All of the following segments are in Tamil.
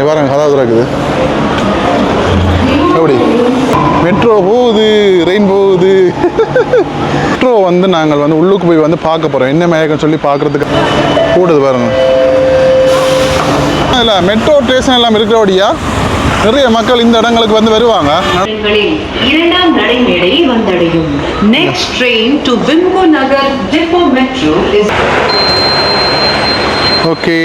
இங்கே பாருங்க கதவு இருக்குது எப்படி? மெட்ரோ போகுது ரெயின் போகுது. மெட்ரோ வந்து நாங்கள் வந்து உள்ளுக்கு போய் வந்து பார்க்க போகிறோம் என்ன மேகம் சொல்லி பார்க்குறதுக்கு? கூடுது பாருங்க. இல்லை மெட்ரோ ஸ்டேஷன் எல்லாம் இருக்கிறபடியா நிறைய மக்கள் இந்த இடங்களுக்கு வந்து வருவாங்க. இரண்டாம் நடைமேடை வந்தடையும். Next train to Wimco Nagar depot metro is okay.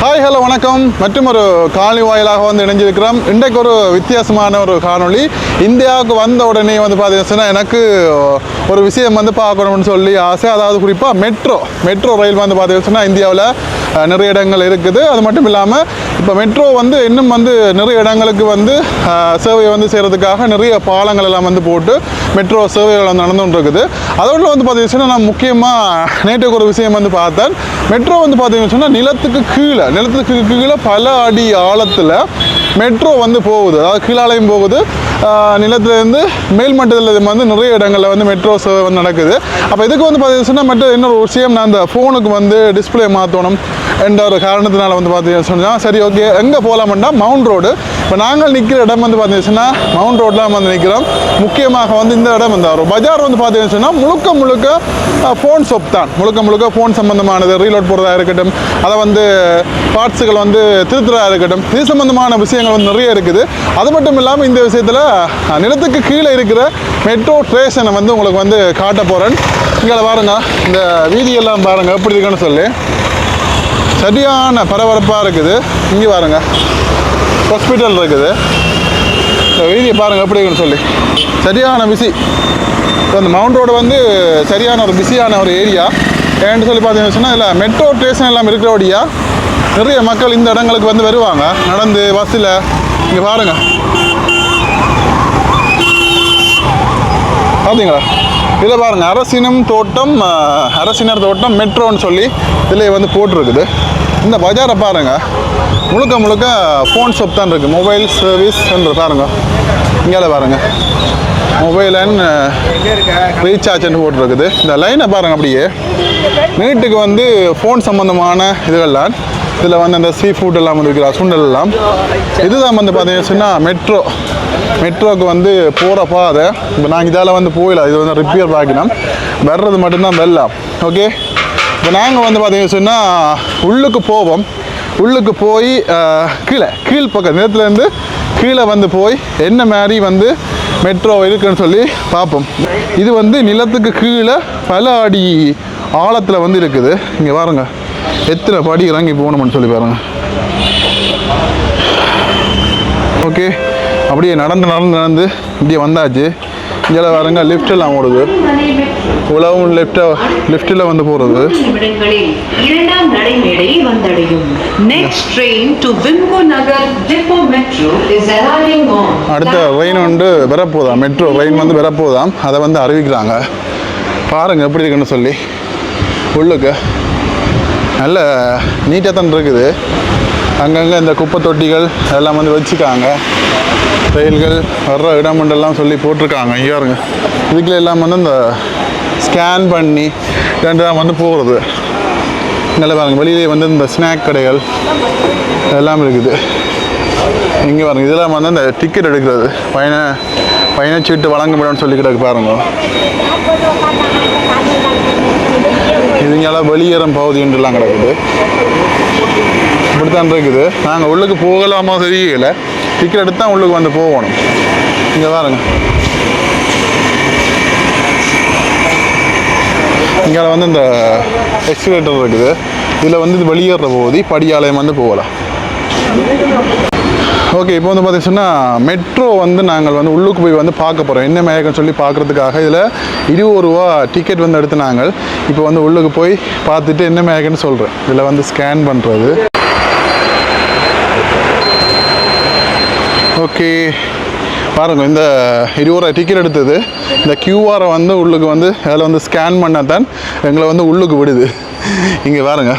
Hi hello வணக்கம். மற்றும் ஒரு காணொலி வாயிலாக வந்து இணைஞ்சிருக்கிறோம். இன்றைக்கு ஒரு வித்தியாசமான ஒரு காணொளி. இந்தியாவுக்கு வந்த உடனே வந்து பார்த்தீங்கன்னா எனக்கு ஒரு விஷயம் வந்து பார்க்கணும்னு சொல்லி ஆசை. அதாவது குறிப்பாக மெட்ரோ மெட்ரோ ரயில் வந்து பார்த்தீங்கன்னா இந்தியாவில் நிறைய இடங்கள் இருக்குது. அது மட்டும் இல்லாமல் இப்போ மெட்ரோ வந்து இன்னும் வந்து நிறைய இடங்களுக்கு வந்து அஹ், சேவை வந்து செய்கிறதுக்காக நிறைய பாலங்கள் எல்லாம் வந்து போட்டு மெட்ரோ சேவைகள் வந்து நடந்துகிட்டு இருக்குது அதோட வந்து பார்த்தீங்கன்னா நான் முக்கியமாக நேற்றுக்கு ஒரு விஷயம் வந்து பார்த்தேன். மெட்ரோ வந்து பார்த்தீங்கன்னு சொன்னால் நிலத்துக்கு கீழே நிலத்துக்கு கீழே பல அடி ஆழத்தில் மெட்ரோ வந்து போகுது. அதாவது கீழாலையும் போகுது. நிலத்துலேருந்து மேல்மட்டத்தில் வந்து நிறைய இடங்களில் வந்து மெட்ரோ சேவை வந்து நடக்குது. அப்போ இதுக்கு வந்து பார்த்தீங்கன்னா மெட்ரோ இன்னொரு விஷயம் நான் அந்த ஃபோனுக்கு வந்து டிஸ்பிளே மாற்றணும் என்ற ஒரு காரணத்தினால வந்து பார்த்தீங்கன்னு சொன்னால் சரி ஓகே எங்கே போகலாம்னா மவுண்ட் ரோடு இப்போ நாங்கள் நிற்கிற இடம் வந்து பார்த்தீங்கன்னா மவுண்ட் ரோட்டில் வந்து நிற்கிறோம் முக்கியமாக வந்து இந்த இடம் வந்து வரும். பஜார் வந்து பார்த்தீங்கன்னு சொன்னால் முழுக்க முழுக்க ஃபோன் ஷாப் தான். முழுக்க முழுக்க ஃபோன் சம்மந்தமானது ரீலோட் போடுறதா இருக்கட்டும் அதை வந்து பார்ட்ஸுகள் வந்து திருத்துறதா இருக்கட்டும் இது சம்மந்தமான விஷயங்கள் வந்து நிறைய இருக்குது. அது மட்டும் இல்லாமல் இந்த விஷயத்தில் நிலத்துக்கு கீழே இருக்கிற மெட்ரோ ஸ்டேஷனை வந்து உங்களுக்கு வந்து காட்ட போகிறேன் இங்கே பாருங்கள் இந்த வீதியெல்லாம் பாருங்கள் எப்படி இருக்குன்னு சொல்லி. சரியான பரபரப்பாக இருக்குது. இங்கே பாருங்க. ஹாஸ்பிட்டல் இருக்குது. இந்த வீதியை பாருங்கள் எப்படி இருக்குன்னு சொல்லி. சரியான பிஸி இப்போ அந்த மவுண்ட் ரோடு வந்து சரியான ஒரு பிஸியான ஒரு ஏரியா ஏன்னு சொல்லி பார்த்தீங்கன்னு இல்லை மெட்ரோ ஸ்டேஷன் எல்லாம் இருக்கிறபடியா நிறைய மக்கள் இந்த இடங்களுக்கு வந்து வருவாங்க. நடந்து பஸ்ஸில் இங்கே பாருங்கள் பார்த்தீங்களா இதில் பாருங்கள் அரசினம் தோட்டம் அரசினர் தோட்டம் மெட்ரோன்னு சொல்லி இதில் வந்து போட்டிருக்குது. இந்த பஜாரை பாருங்கள் முழுக்க முழுக்க ஃபோன் ஷாப் தான் இருக்குது மொபைல் சர்வீஸ் பாருங்கள் இங்கே பாருங்க. மொபைல் அண்ட் ரீசார்ஜ்னு போட்டிருக்குது. இந்த லைனை பாருங்க அப்படியே. நீட்டுக்கு வந்து ஃபோன் சம்மந்தமான இதுகள்லாம் இதில் வந்து அந்த சீ ஃபுட் எல்லாம் வந்து இருக்கிற சுண்டல் எல்லாம். இதுதான் வந்து பார்த்தீங்கன்னா மெட்ரோ. மெட்ரோக்கு வந்து போகிற பாதை இப்போ நாங்கள் இதால் வந்து போயிடலாம் இது வந்து ரிப்பேர் பார்க்கணும் வர்றது மட்டும்தான் வெள்ளம் ஓகே இப்போ நாங்கள் வந்து பார்த்தீங்கன்னு சொன்னால் உள்ளுக்கு போவோம். உள்ளுக்கு போய் கீழே கீழ் பக்கம் நிலத்துலேருந்து கீழே வந்து போய் என்ன மாதிரி வந்து மெட்ரோ இருக்குன்னு சொல்லி பார்ப்போம். இது வந்து நிலத்துக்கு கீழே பல அடி ஆழத்தில் வந்து இருக்குது. இங்கே பாருங்கள் எத்தனை படி இறங்கி போகணும்னு சொல்லி பாருங்கள் ஓகே அப்படியே நடந்து நடந்து நடந்து இப்படியே வந்தாச்சு. இங்கே பாருங்க லிஃப்ட் எல்லாம் ஓடுது. உலகம் லிஃப்ட்டை லிஃப்ட்டில் வந்து போகிறது நிமிடங்களில் இரண்டாம் நடைமேடை வந்தடையும். Next train to Wimco Nagar depot metro is arriving on அடுத்த ரெயின் வந்து வரப்போதாம். மெட்ரோ ரெயின் வந்து வரப்போதாம். அதை வந்து அறிவிக்கிறாங்க. பாருங்க எப்படி இருக்குன்னு சொல்லி. உள்ளுக்கு. நல்ல நீட்டாக தான் இருக்குது. அங்கங்கே இந்த குப்பை தொட்டிகள் எல்லாம் வந்து வச்சுக்காங்க. ரயில்கள் வர்ற இடமெண்டெல்லாம் சொல்லி போட்டிருக்காங்க. இங்கே இருங்க இதுக்குள்ள எல்லாம் வந்து இந்த ஸ்கேன் பண்ணி ரெண்டாம் வந்து போகிறது நல்லா பாருங்க. வெளியிலே வந்து இந்த ஸ்நாக் கடைகள் எல்லாம் இருக்குது. இங்கே பாருங்க. இதெல்லாம் வந்து இந்த டிக்கெட் எடுக்கிறது. பயண பயணச்சீட்டு வழங்கப்படும் சொல்லி கிடக்கு பாருங்க. இதுங்கெல்லாம் வெளியேறும் பகுதி என்றுலாம் கிடக்குது. இப்படித்தான் இருக்குது. நாங்கள் உள்ளுக்கு போகலாமா தெரியல. டிக்கெட் எடுத்து தான் உள்ளுக்கு வந்து போகணும். இங்கே பாருங்க. இங்கே வந்து இந்த எக்ஸ்கலேட்டர் இருக்குது. இதில் வந்து இது வெளியேற போகுது. படியாலயம் வந்து போகலாம். ஓகே இப்போ வந்து பார்த்தீங்கன்னா மெட்ரோ வந்து நாங்கள் வந்து உள்ளுக்கு போய் வந்து பார்க்க போகிறோம் என்ன மேகன்னு சொல்லி பார்க்குறதுக்காக இதில் இருபது ரூபா டிக்கெட் வந்து எடுத்து நாங்கள் இப்போ வந்து உள்ளுக்கு போய் பார்த்துட்டு என்ன மேகன்னு சொல்கிறேன் இதில் வந்து ஸ்கேன் பண்ணுறது ஓகே. பாருங்க இந்த இருபது ரூபா டிக்கெட் எடுத்தது. இந்த கியூஆரை வந்து உள்ளுக்கு வந்து அதில் வந்து ஸ்கேன் பண்ணால் தான் எங்களை வந்து உள்ளுக்கு விடுது. இங்கே பாருங்க.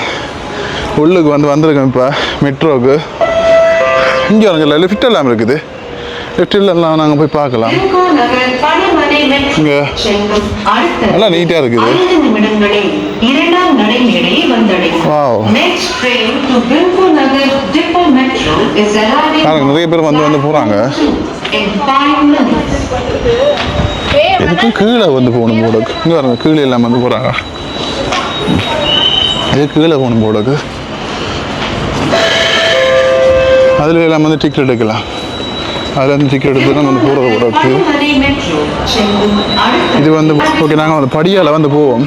உள்ளுக்கு வந்து வந்திருக்கோம் இப்போ மெட்ரோவுக்கு இங்கே வருங்க லிஃப்ட் எல்லாம் இருக்குது. லிஃப்ட் எல்லாம் நாங்கள் போய் பார்க்கலாம். இங்க. நல்லா நீட்டாக இருக்குது. நடைமேடையை வந்தடையும். Next train to Wimco Nagar depot metro is பாருங்க, நிறைய பேர் வந்து வந்து போறாங்க. இதுக்கு கீழே வந்து போகணும் போடுக்கு இங்கே பாருங்க கீழே எல்லாம் வந்து போகிறாங்க இது கீழே போகணும் போடுக்கு அதில் எல்லாம் வந்து டிக்கெட் எடுக்கலாம். அதில் வந்து டிக்கெட் எடுத்து தான் வந்து போகிறது அடுத்த இது வந்து ஓகே நாங்கள் வந்து படியால் வந்து போவோம்.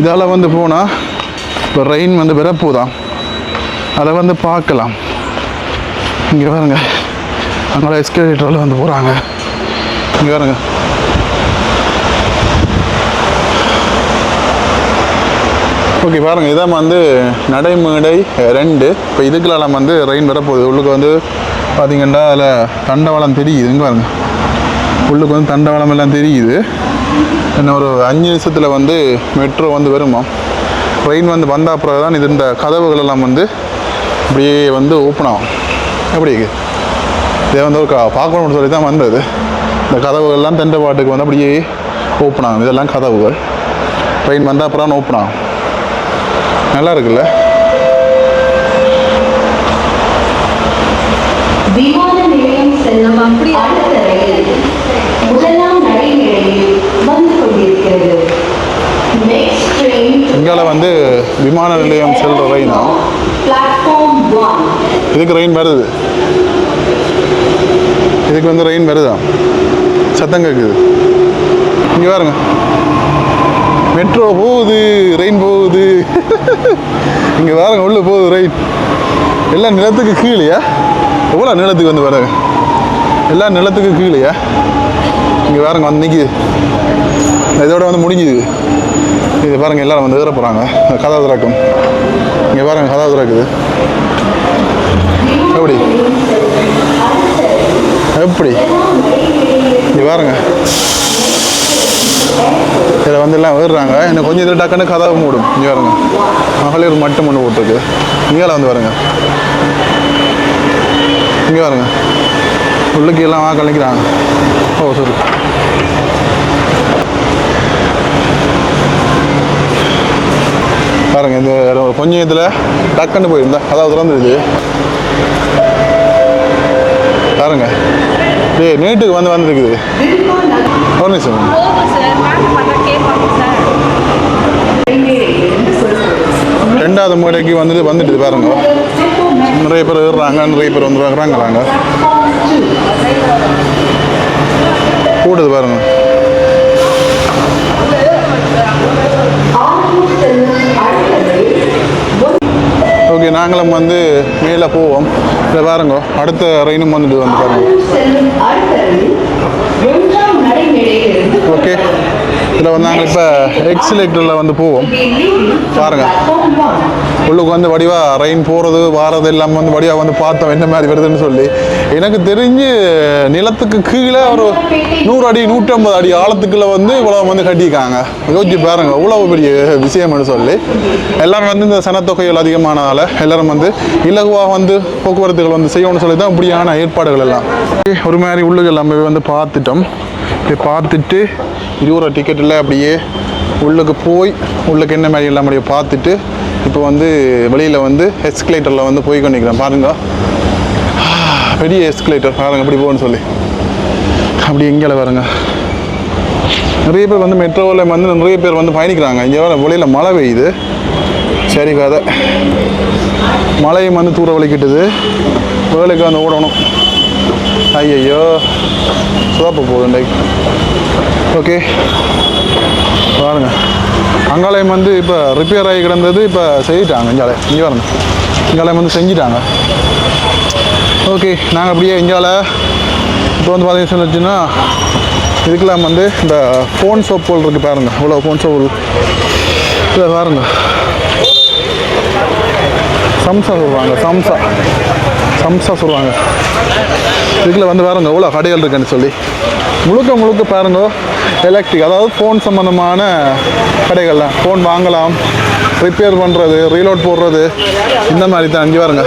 இதால் வந்து போனால் இப்போ ரெயின் வந்து வரப்போதான் அதை வந்து பார்க்கலாம் இங்கே பாருங்க. அங்கே எஸ்கலேட்டரில் வந்து போகிறாங்க இங்கே பாருங்க. ஓகே பாருங்க. இதான் வந்து நடைமேடை ரெண்டு. இப்போ இதுக்கெல்லாம் வந்து ரெயின் வரப்போகுது உள்ளுக்கு வந்து பார்த்தீங்கன்னா அதில் தண்டவாளம் தெரியுது. இங்கே பாருங்க. உள்ளுக்கு வந்து தண்டவாளம் எல்லாம் தெரியுது. இன்னும் ஒரு அஞ்சு நிமிஷத்தில் வந்து மெட்ரோ வந்து வருமா? ட்ரெயின் வந்து வந்த அப்புறம் தான் இது இந்த கதவுகள் எல்லாம் வந்து அப்படியே வந்து ஓப்பன் ஆகும். எப்படி இதை வந்து ஒரு க- பார்க்கணும்னு சொல்லி தான் வந்தது. இந்த கதவுகள்லாம் தெண்டை பாட்டுக்கு வந்து அப்படியே ஓப்பன் ஆகும். இதெல்லாம் கதவுகள். ட்ரெயின் வந்த அப்புறம் ஓப்பன் ஆகும். நல்லா இருக்குல்ல? விமான நிலையம் செல்கிற ரெயினா இதுக்கு ரெயின் வருது. இதுக்கு வந்து ரெயின் வருதா? சத்தம் கேட்குது இங்கே பாருங்க. மெட்ரோ போகுது ரெயின் போகுது. இங்கே பாருங்க உள்ளே போகுது ரெயின் எல்லாம் நிலத்துக்கு கீழேயா? எவ்வளோ நிலத்துக்கு வந்து பாருங்க. எல்லாம் நிலத்துக்கு கீழேயா? இங்கே பாருங்க வந்து நிற்கிது இதோட வந்து முடிஞ்சுது. இது பாருங்கள் எல்லாரும் வந்து ஏற போகிறாங்க கதா திறக்கும். இங்கே பாருங்க கதா திறக்குது. எப்படி? எப்படி? இங்கே பாருங்க. இதில் வந்து எல்லாம் ஏறுறாங்க. இன்னும் கொஞ்சம் இதில் டக்குன்னு கதவு மூடும். இங்கே வருங்க மகளிர் மட்டும் ஒன்று போட்டிருக்கு. இங்கே வந்து வருங்க இங்கே வருங்க உள்ளுக்கு எல்லாம் வாங்க கழிக்கிறாங்க ஓ சரி பாருங்க இந்த கொஞ்சம் இதில் டக்குன்னு போயிருந்தா அதாவது திறந்துருது. பாருங்க. டேய் நீட்டுக்கு வந்து வந்திருக்குது. ஒரு நிமிஷம். ரெண்டாவது முறைக்கு வந்துட்டு வந்துட்டு பாருங்க. நிறைய பேர் ஏறுறாங்க நிறைய பேர் வந்து இறங்குறாங்க கூடுது பாருங்க ஓகே நாங்களும் வந்து மேலே போவோம் இதை பாருங்க அடுத்த ரெயினும் வந்துட்டு வந்து பாருங்க செல்லும் அடுத்த ரயில் மூன்றாம் நடைமேடையிலிருந்து ஓகே இதில் வந்து நாங்கள் இப்போ எக்ஸிலேட்டரில் வந்து போவோம். பாருங்கள் உள்ளுக்கு வந்து வடிவாக ரெயின் போகிறது வாரது எல்லாமே வந்து வடிவாக வந்து பார்த்தோம் என்ன மாதிரி வருதுன்னு சொல்லி. எனக்கு தெரிஞ்சு நிலத்துக்கு கீழே ஒரு நூறு அடி நூற்றம்பது அடி ஆழத்துக்குள்ளே வந்து இவ்வளோ வந்து கட்டியிருக்காங்க. யோசிச்சு பாருங்கள் இவ்வளோ பெரிய விஷயம்னு சொல்லி. எல்லாரும் வந்து இந்த சனத்தொகைகள் அதிகமானதால் எல்லாரும் வந்து இலகுவாக வந்து போக்குவரத்துகள் வந்து செய்யணும்னு சொல்லி தான் இப்படியான ஏற்பாடுகள் எல்லாம். ஒரு மாதிரி உள்ளுகள் நம்ம வந்து பார்த்துட்டோம். இப்படி பார்த்துட்டு இருபது டிக்கெட்டில் அப்படியே உள்ளுக்கு போய் உள்ளுக்கு என்ன மாதிரி எல்லாம் அப்படியே பார்த்துட்டு இப்போ வந்து வெளியில் வந்து எஸ்கலேட்டரில் வந்து போய் கொண்டிருக்கிறேன் பாருங்க. பெரிய எஸ்கலேட்டர் பாருங்க இப்படி போகணும்னு சொல்லி. அப்படி எங்கேயால பாருங்க. நிறைய பேர் வந்து மெட்ரோவில் வந்து நிறைய பேர் வந்து பயணிக்கிறாங்க. இங்கே வர வெளியில் மழை பெய்யுது. சரி கதை. மழையும் வந்து தூர வலிக்கிட்டுது வேலைக்கு வந்து ஓடணும். ஐயையோ சோப்பு போகுது ஓகே. பாருங்க. அங்காலயம் வந்து இப்போ ரிப்பேர் ஆகி கிடந்தது இப்போ செஞ்சிட்டாங்க இங்கால இங்கே வரணும் இங்காலயம் வந்து செஞ்சிட்டாங்க. ஓகே நாங்கள் அப்படியே இங்கால இப்போ வந்து பார்த்தீங்கன்னு வச்சுன்னா இதுக்கெல்லாம் வந்து இந்த ஃபோன் சோப்புகள் இருக்குது பாருங்க. இவ்வளோ ஃபோன் சோப் இதை பாருங்க. சம்சா சொல்லுவாங்க சம்சா. சம்சா சொல்லுவாங்க இதுக்குள்ள வந்து பாருங்க எவ்வளோ கடைகள் இருக்குன்னு சொல்லி. முழுக்க முழுக்க பாருங்க எலக்ட்ரிக் அதாவது ஃபோன் சம்மந்தமான கடைகள் தான் ஃபோன் வாங்கலாம் ரிப்பேர் பண்ணுறது ரீலோட் போடுறது இந்த மாதிரி தான் அஞ்சு பாருங்க.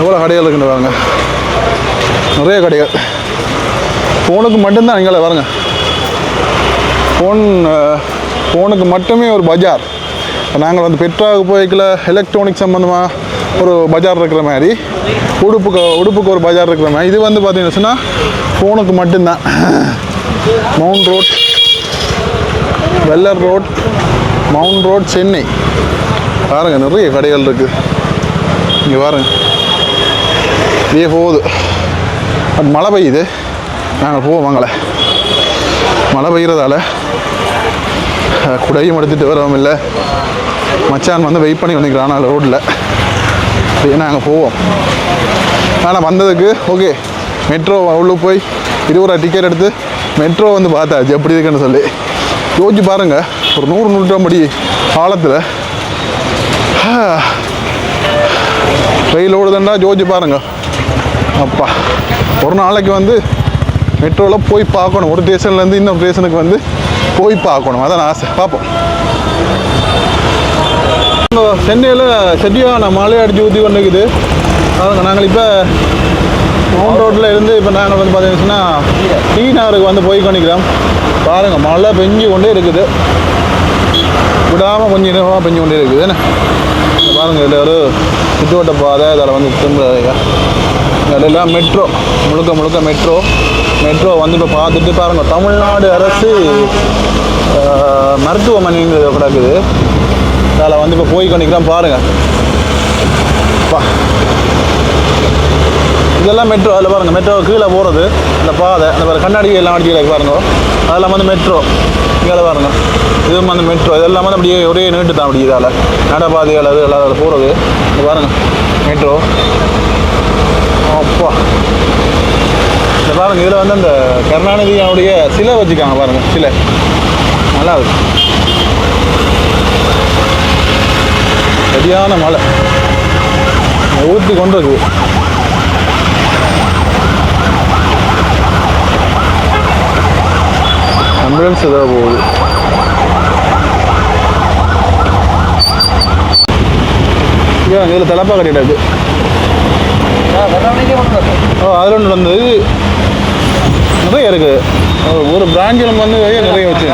எவ்வளோ கடைகள் இருக்குன்னு பாருங்க. நிறைய கடைகள். ஃபோனுக்கு மட்டும்தான் இங்கே பாருங்க. ஃபோன் ஃபோனுக்கு மட்டுமே ஒரு பஜார். நாங்கள் வந்து பெட்ராவுக்கு போய்க்கல எலக்ட்ரானிக் சம்மந்தமாக ஒரு பஜார் இருக்கிற மாதிரி. உடுப்புக்கு உடுப்புக்கு ஒரு பஜார் இருக்கிற மாதிரி. இது வந்து பார்த்தீங்கன்னு சொன்னால் ஃபோனுக்கு மட்டும்தான். மவுண்ட் ரோட் வெள்ளர் ரோட் மவுண்ட் ரோட் சென்னை பாருங்க நிறைய கடைகள் இருக்குது இங்கே பாருங்க. இதே போகுது. பட் மழை பெய்யுது. நாங்கள் போவோம் வாங்கலை. மழை பெய்கிறதால குடையும் எடுத்துகிட்டு வரவும் இல்லை. மச்சான் வந்து வெயிட் பண்ணி வந்துக்கிறான் ரோட்டில் அப்படியே நாங்கள் போவோம்? ஆனால் வந்ததுக்கு ஓகே மெட்ரோ உள்ளே போய் இருபது ரூபா டிக்கெட் எடுத்து மெட்ரோ வந்து பார்த்தாச்சு எப்படி இருக்குன்னு சொல்லி. யோசிச்சு பாருங்கள் ஒரு நூறு நூற்றம்படி காலத்தில் ரயில் ஓடுதுண்டா ஜோதிச்சு பாருங்க. அப்பா ஒரு நாளைக்கு வந்து மெட்ரோவில் போய் பார்க்கணும். ஒரு ஸ்டேஷன்லேருந்து இன்னொரு ஸ்டேஷனுக்கு வந்து போய் பார்க்கணும். அதான் ஆசை. பார்ப்போம். சென்னையில் செட்டியான மழை அடிச்சு ஊற்றி கொண்டு இருக்குது பாருங்க நாங்கள் இப்போ மவுண்ட் ரோட்டில் இருந்து இப்போ நாங்கள் வந்து பார்த்தீங்கன்னா டி நகருக்கு வந்து போய் கொண்டிருக்கிறோம். பாருங்கள் மழை பெஞ்சு கொண்டே இருக்குது. விடாமல் கொஞ்சம் நேரமாக பெஞ்சு கொண்டே இருக்குது. என்ன? பாருங்கள் இதில் ஒரு சுற்றுவட்ட பாதை இதில் வந்து திரும்புறாங்க அதெல்லாம் மெட்ரோ முழுக்க முழுக்க மெட்ரோ மெட்ரோ வந்து இப்போ பார்த்துட்டு பாருங்கள் தமிழ்நாடு அரசு மருத்துவமனைங்கிறது கிடக்குது. அதில் வந்து இப்போ போய் கொண்டிருக்கிறோம் பாருங்கள் பா. இதெல்லாம் மெட்ரோ அதில் பாருங்கள் மெட்ரோ கீழே போகிறது இந்த பாதை அந்த கண்ணாடி எல்லாம் அடிச்சு பாருங்க. அதெல்லாம் வந்து மெட்ரோ இங்கே பாருங்கள் இதுவும் வந்து மெட்ரோ இதெல்லாம் வந்து அப்படியே ஒரே நீட்டு தான் அப்படி இதால். நடைபாதைகள் அது எல்லாம் அதில் போகிறது இங்க பாருங்கள் மெட்ரோ அப்பா. இந்த பாருங்கள் இதில் வந்து அந்த கருணாநிதியினுடைய சிலை வச்சுக்காங்க பாருங்கள் சிலை. நல்லா இருக்கு. சரியான மழை. ஊற்றி கொண்டு இருக்குது ஆம்புலன்ஸ் ஏதாவது போகுது. ஏன் இதில் தலைப்பா கட்டிடாது ஓ அதில் ஒன்று வந்து நிறைய இருக்குது ஒரு பிராஞ்சில் வந்து நிறைய வச்சு